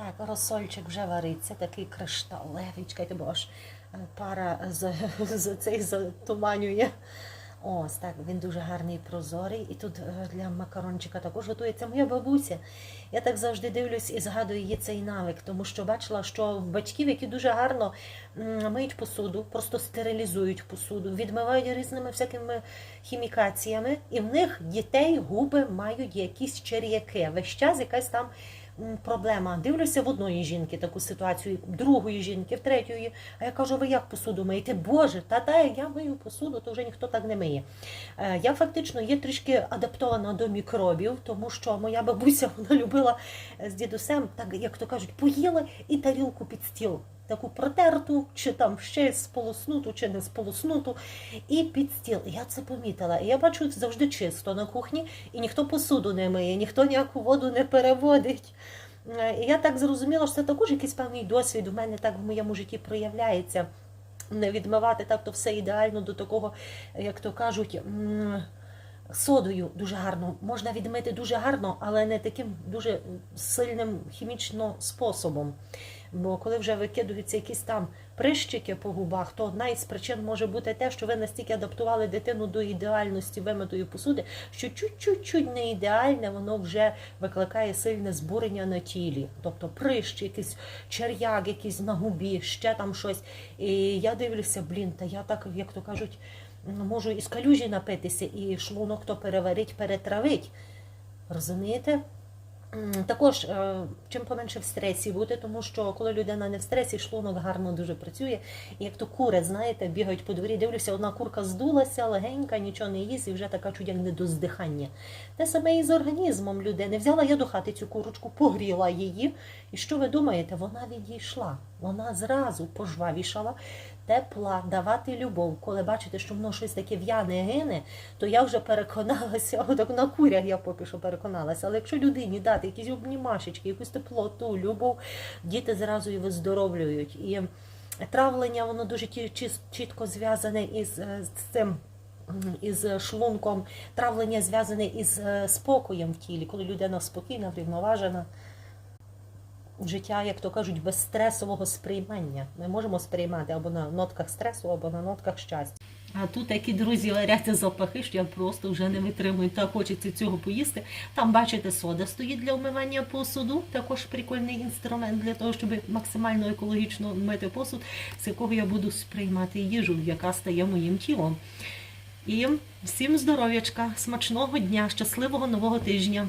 Так, розсольчик вже вариться, такий кришталевий, чекайте, бо аж пара з, з цей затуманює. Ось так, він дуже гарний і прозорий. І тут е, для макарончика також готується моя бабуся. Я так завжди дивлюсь і згадую її цей навик, тому що бачила, що батьків, які дуже гарно миють посуду, просто стерилізують посуду, відмивають різними всякими хімікаціями, і в них дітей губи мають якісь чер'яки. Весь час якась там проблема. Дивлюся в одної жінки таку ситуацію, другої жінки, в третьої. А я кажу, ви як посуду миєте? Боже, та та я мию посуду, то вже ніхто так не миє. Е, Я фактично є трішки адаптована до мікробів, тому що моя бабуся вона любила з дідусем, так як то кажуть, поїла і тарілку під стіл. Таку протерту, чи там ще сполоснуту, чи не сполоснуту, і під стіл. Я це помітила. І я бачу завжди чисто на кухні, і ніхто посуду не миє, ніхто ніяку воду не переводить. Е, І я так зрозуміла, що це також якийсь певний досвід у мене так в моєму житті проявляється. Не відмивати так то все ідеально до такого, як то кажуть, содою дуже гарно. Можна відмити дуже гарно, але не таким дуже сильним хімічно способом. Бо коли вже викидуються якісь там прищики по губах, то одна із причин може бути те, що ви настільки адаптували дитину до ідеальності вимитої посуди, що чуть-чуть не ідеальне, воно вже викликає сильне збурення на тілі. Тобто прищ, якийсь черяк, якийсь на губі, ще там щось. І я дивлюся, блін, та я так, як то кажуть, можу із калюжі напитися, і шлунок то переварить, перетравить. Розумієте? Також е, чим поменше в стресі бути, тому що коли людина не в стресі, шлунок гарно дуже працює. І як то кури, знаєте, бігають по дворі, дивлюся, одна курка здулася, легенька, нічого не їсть, і вже така чуть як не до здихання. Те саме і з організмом людини. Взяла я до хати цю курочку, погріла її. І що ви думаєте? Вона відійшла. Вона зразу пожвавішала, тепла, давати любов. Коли бачите, що воно щось таке в'яне гине, то я вже переконалася, отак на курях я поки що переконалася. Але якщо людині дати якісь обнімашечки, якусь теплоту, любов, діти зразу і виздоровлюють. І травлення, воно дуже чітко зв'язане із е, з цим. Із шлунком травлення зв'язане із е, спокоєм в тілі, коли людина спокійна, врівноважена. Життя, як то кажуть, без стресового сприймання. Ми можемо сприймати або на нотках стресу, або на нотках щастя. А тут такі друзі варяться запахи, що я просто вже не витримую. Так хочеться цього поїсти. Там, бачите, сода стоїть для вмивання посуду. Також прикольний інструмент для того, щоб максимально екологічно мити посуд, з якого я буду сприймати їжу, яка стає моїм тілом. І всім здоров'ячка, смачного дня, щасливого нового тижня!